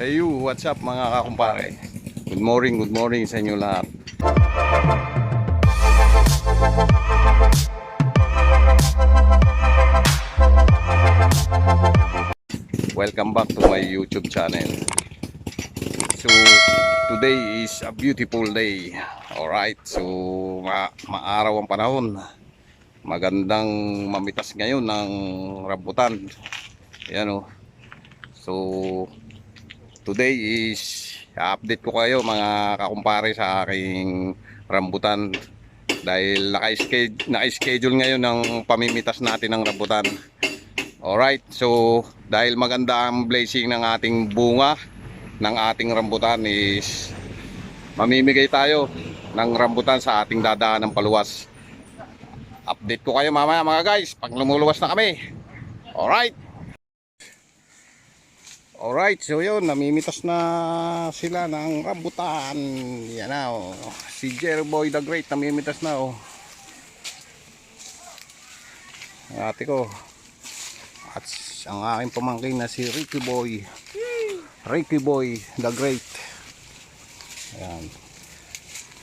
Hey you, what's up mga kakumpare? Good morning, good morning sa inyo lahat. Welcome back to my YouTube channel. So, today is a beautiful day. Alright, so ma maaraw ang panahon. Magandang mamitas ngayon ng rambutan. Yan o. So, today is update ko kayo mga kakumpare sa aking rambutan dahil naka-schedule, ngayon ng pamimitas natin ng rambutan. Alright, so dahil maganda ang blazing ng ating bunga ng ating rambutan is mamimigay tayo ng rambutan sa ating dadaan ng paluwas. Update ko kayo mamaya mga guys pag lumuluwas na kami. Alright. Alright, so yun, namimitas na sila ng rambutan. Yan na, oh. Si Jerry Boy the Great, namimitas na, oh. Ate ko. At ang aking pamangkin na si Ricky Boy. Ricky Boy the Great. Ayan.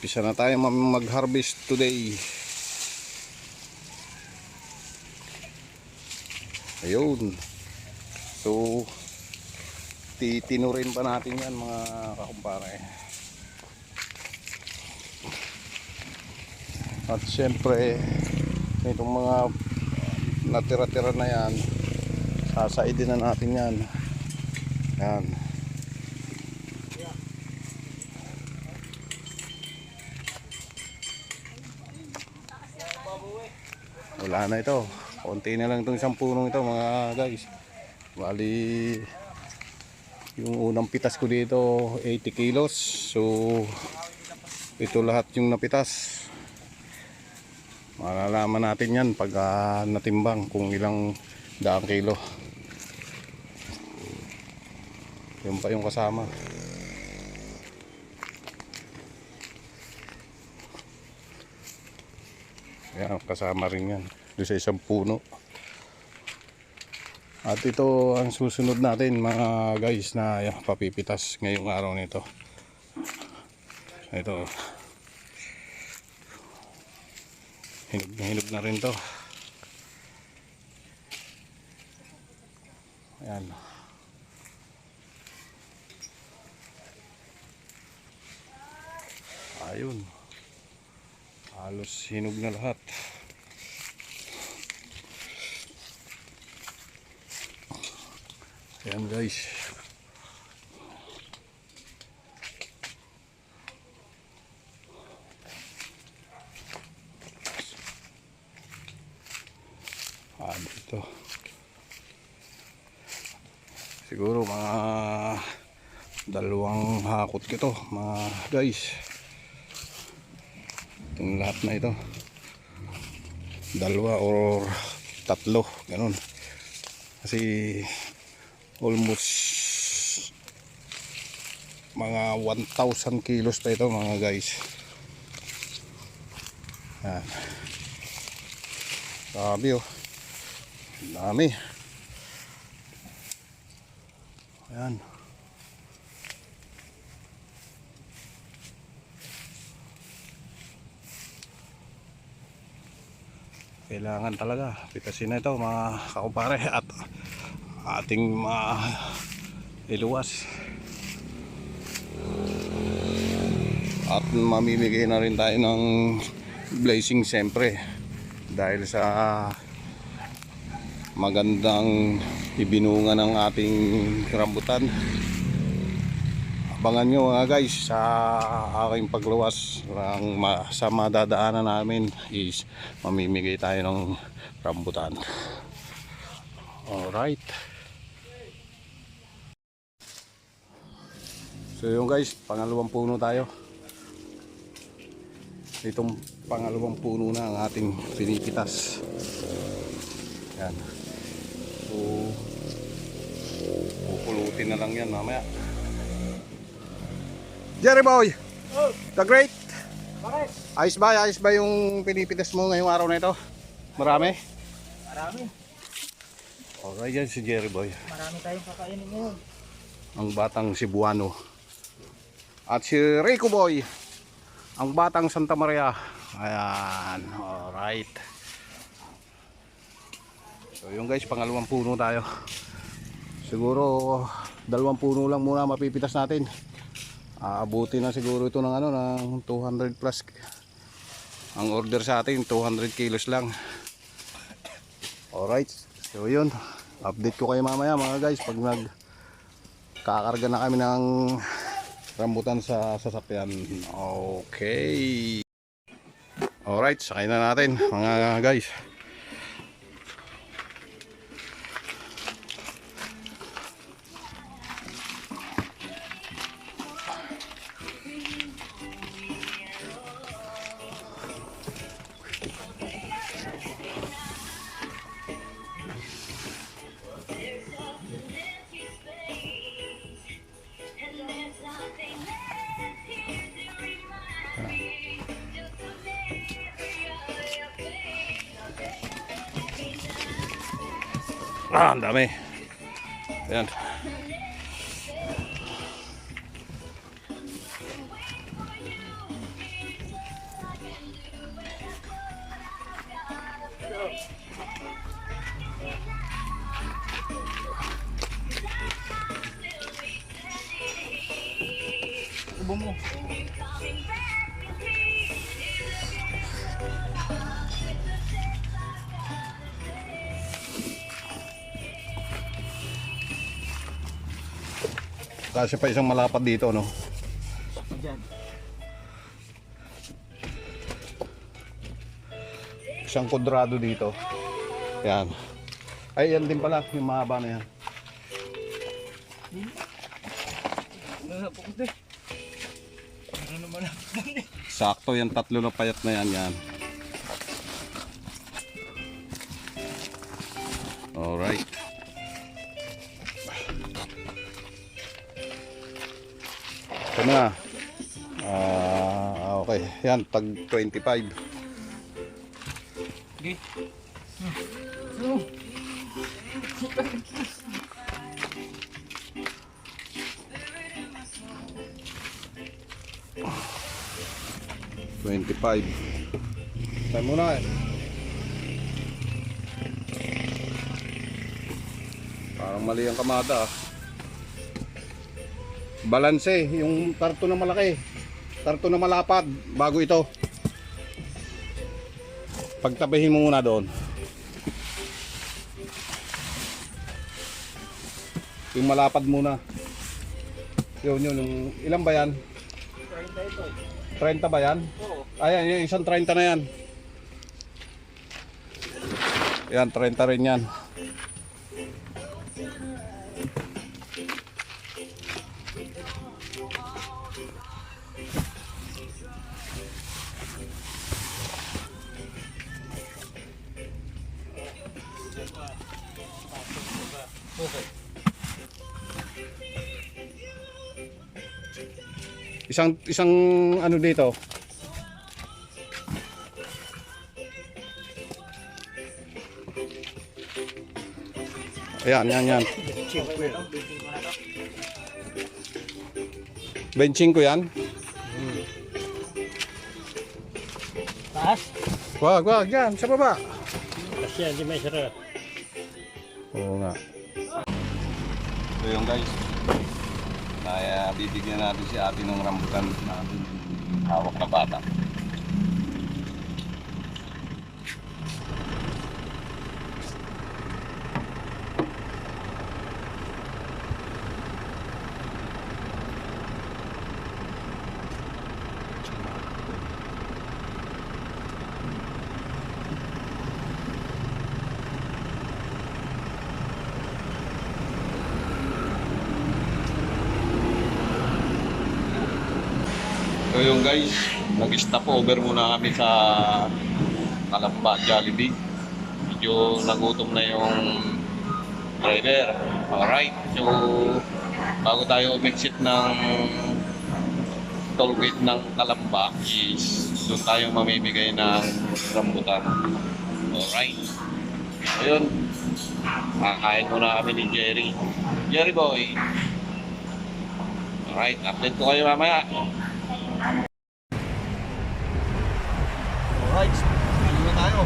Pisa na tayo mag-harvest today. Ayun. So, titinurin pa natin yan mga kakumpare. At syempre itong mga natira-tira na yan sasaidin na natin yan. Yan. Wala na ito. Konti na lang itong isang punong ito mga guys. Bali yung unang pitas ko dito 80 kilos. So ito lahat yung napitas. Malalaman natin yan pag ah, natimbang kung ilang daang kilo. Yung pa yung kasama. Yan, kasama rin yan. Doon sa isang puno. At ito ang susunod natin mga guys na yan, papipitas ngayong araw nito. Ito. Hinog na hinog na rin to. Ayan. Ayun. Halos hinog na lahat. Ayan guys. Ah, dito. Siguro mga dalawang hakot ko to, mga guys. Itong lahat na ito. Dalawa or tatlo, ganun. Kasi almost mga 1,000 kilos pa ito mga guys. Yan. Grabe oh. Dami. Yan. Kailangan talaga. Pitasin na ito mga kakumpare at ating mga iluwas at mamimigay na rin tayo ng blazing siyempre dahil sa magandang ibinunga ng ating rambutan. Abangan nyo mga guys sa aking pagluwas. Ang sa madadaanan namin is mamimigay tayo ng rambutan alright So yun guys, pangalawang puno tayo. Itong pangalawang puno na ang ating pinipitas. Yan. So, pupulutin na lang yan mamaya. Jerry Boy! The Great! Bakit? Ayos ba? Ayos ba yung pinipitas mo ngayong araw na ito? Marami? Marami. Okay yan si Jerry Boy. Marami tayong kakainin ngayon. ang batang Cebuano. At si Rico Boy, ang batang Santa Maria. Ayan, alright. So yung guys, pangalawang puno tayo. Siguro dalawang puno lang muna mapipitas natin. Aabuti na siguro ito ng ano ng 200 plus. Ang order sa atin 200 kilos lang. Alright. So yun. Update ko kayo mamaya mga guys pag nag kakarga na kami ng rambutan sa sasakyan. Okay. Alright, sakay na natin mga guys. Ah, ang dami. Ayan. Kasi pa isang malapad dito, no? Diyan. Isang kudrado dito. Yan. Ay, yan din pala. Yung mahaba na yan. Sakto yan. Tatlo na payat na yan. Yan. Alright. Ito na. Ah, okay. Yan, tag 25. Sige. Hmm. 25. Tayo muna eh. Parang mali ang kamada ah. Balanse, yung karto na malaki. Karto na malapad, bago ito. Pagtabihin mo muna doon. Yung malapad muna. Yun, yun. Yung, ilan ba yan? 30 ba yan? Oo. Ayan, yung isang 30 na yan. Yan, 30 rin yan. Isang isang ano dito. Ayan, yan, yan. Check ko yun. Benching ko na to. Benching ko yan. Taas? Wag, wag, yan, sa baba. Kasi hindi may sara. Oo nga. So yung guys, bibigyan natin si ate ng rambutan natin hawak na bata. Yung guys, nag-stop over muna kami sa Kalamba, Jollibee. Medyo nagutom na yung driver. Alright, so bago tayo umexit ng toll gate ng Kalamba is doon tayo mamimigay ng rambutan. Alright. Ayun, kakain muna kami ni Jerry. Jerry boy, Alright, update ko kayo mamaya. Alright, ano na tayo?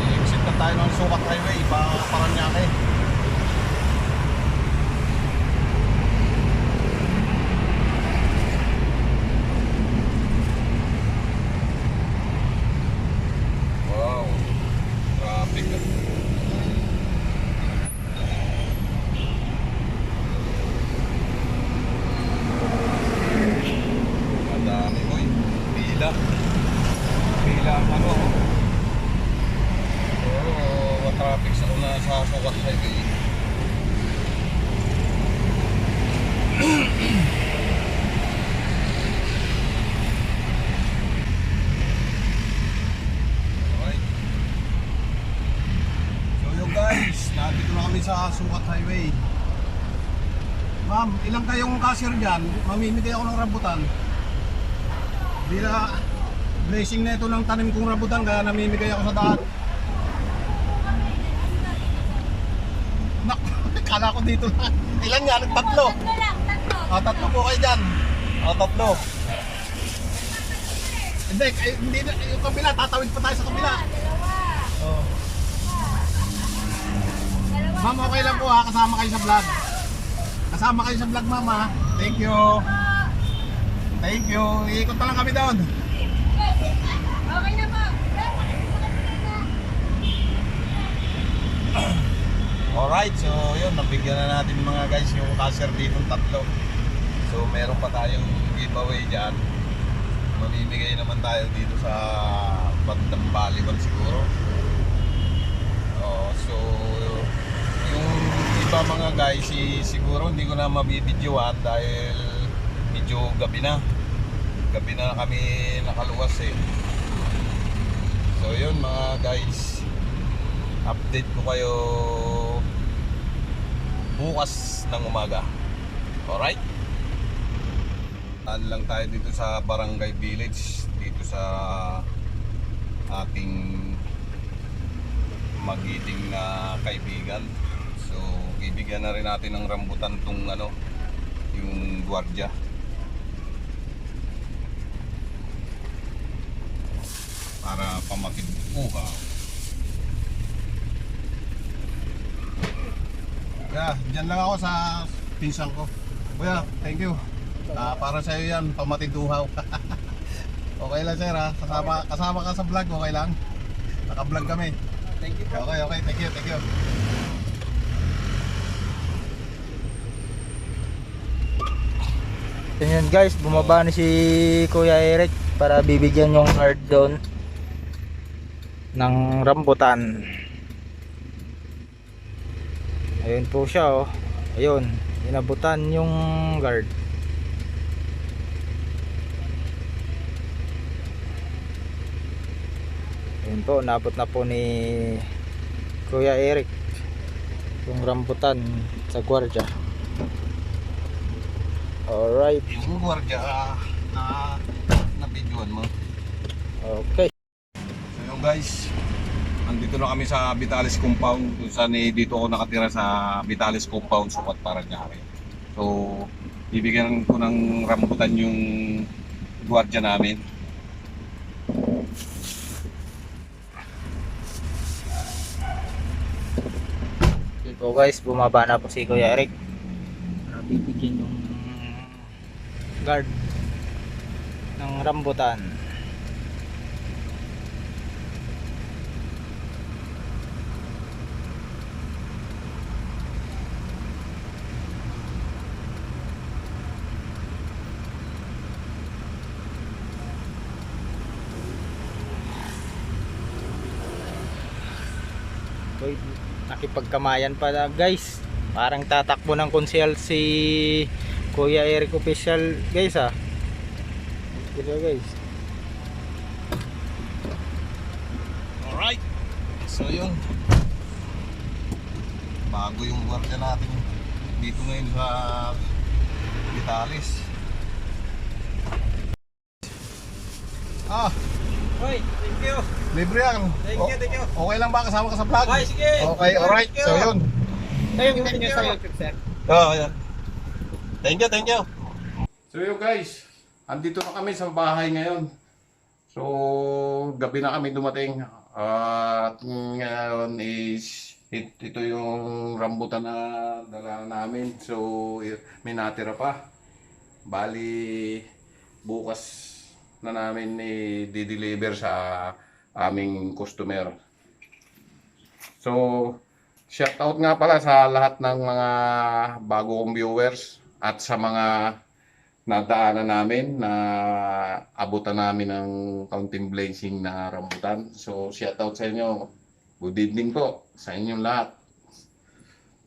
I-exit na tayo ng Sukat Highway pa Paranaque. Wow, traffic. Madami ko Pila. Pila ang ano. Oo, traffic sa Sukat Highway. Alright. So yun guys, nandito na kami sa Sukat Highway. Ma'am, ilang kayong cashier dyan? Mamimigay ako ng rambutan. Bila blessing na ito ng tanim kong rambutan kaya namimigay ako sa daan. Kala ko dito lang. Ilan nga? Tatlo. Tatlo lang, tatlo. Ah, tatlo po kayo dyan. Ah, tatlo. Hindi, eh, hindi na, yung kabila, tatawid pa tayo sa kabila. Dalawa. Oh. Dalawa. Ma'am, okay lang po ha, kasama kayo sa vlog. Kasama kayo sa vlog, ma'am ha. Thank you. Thank you. Iikot na lang kami doon. Okay na po. Alright, so yun, nabigyan na natin mga guys yung cashier dito tatlo. So meron pa tayong giveaway dyan. Mamimigay naman tayo dito sa bandang Baliwan siguro. Oh, so yung iba mga guys, si, siguro hindi ko na mabibidyoan dahil medyo gabi na. Gabi na kami nakaluwas eh. So yun mga guys, update ko kayo bukas ng umaga. Alright? Saan lang tayo dito sa Barangay Village dito sa ating magiting na kaibigan. So, bibigyan na rin natin ng rambutan tong ano, yung gwardiya. Para pamatid uhaw. Kaya, dyan lang ako sa pinsang ko. Kuya, thank you. Ah, para sa iyo yan, pamatid uhaw. okay lang sir ha. Kasama, kasama ka sa vlog, okay lang. Naka-vlog kami. Thank you po. Okay, okay. Thank you, thank you. Yun guys, bumaba na si Kuya Eric para bibigyan yung card doon ng rambutan. Ayun po siya oh. Ayun, inabutan yung guard. Ayun po, nabot na po ni Kuya Eric yung rambutan sa gwardiya. Alright. Yung gwardiya ah, na na-videoan mo. Okay. So yun guys, nandito na kami sa Vitalis Compound kung saan eh, dito ako nakatira sa Vitalis Compound sukat para nyari. So, bibigyan ko ng rambutan yung gwardiya namin. Po guys, bumaba na po si Kuya Eric. Para bibigyan yung guard ng rambutan. Uy, nakipagkamayan pala guys parang tatakbo ng konsyel si Kuya Eric official guys ah Ito guys Alright. So yun. Bago yung gwardiya natin dito ngayon sa Vitalis. Ah, Hoy, thank you. libre yan. Thank you, thank you. Okay lang ba kasama ka sa vlog? Okay, sige. Okay, alright. Thank you. So yun. Tayo, gawin niyo sa YouTube, sir. Oh, yeah. Thank you, thank you. So yun guys, andito na kami sa bahay ngayon. So, gabi na kami dumating. At ngayon is it- ito yung rambutan na dala namin. So, may natira pa. Bali, bukas na namin i-deliver sa aming customer. So, shout out nga pala sa lahat ng mga bago kong viewers at sa mga nadaanan namin na abutan namin ng counting blazing na rambutan. So, shout out sa inyo. Good evening po sa inyong lahat.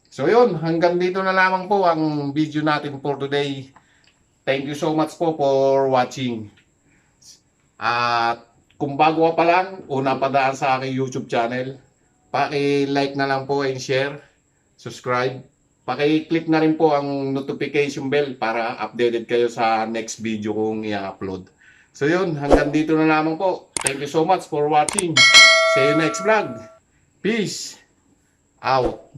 So yun, hanggang dito na lamang po ang video natin for today. Thank you so much po for watching. At kung bago ka pa lang, una pa daan sa aking YouTube channel, paki-like na lang po and share, subscribe. Paki-click na rin po ang notification bell para updated kayo sa next video kong i-upload. So yun, hanggang dito na lamang po. Thank you so much for watching. See you next vlog. Peace out.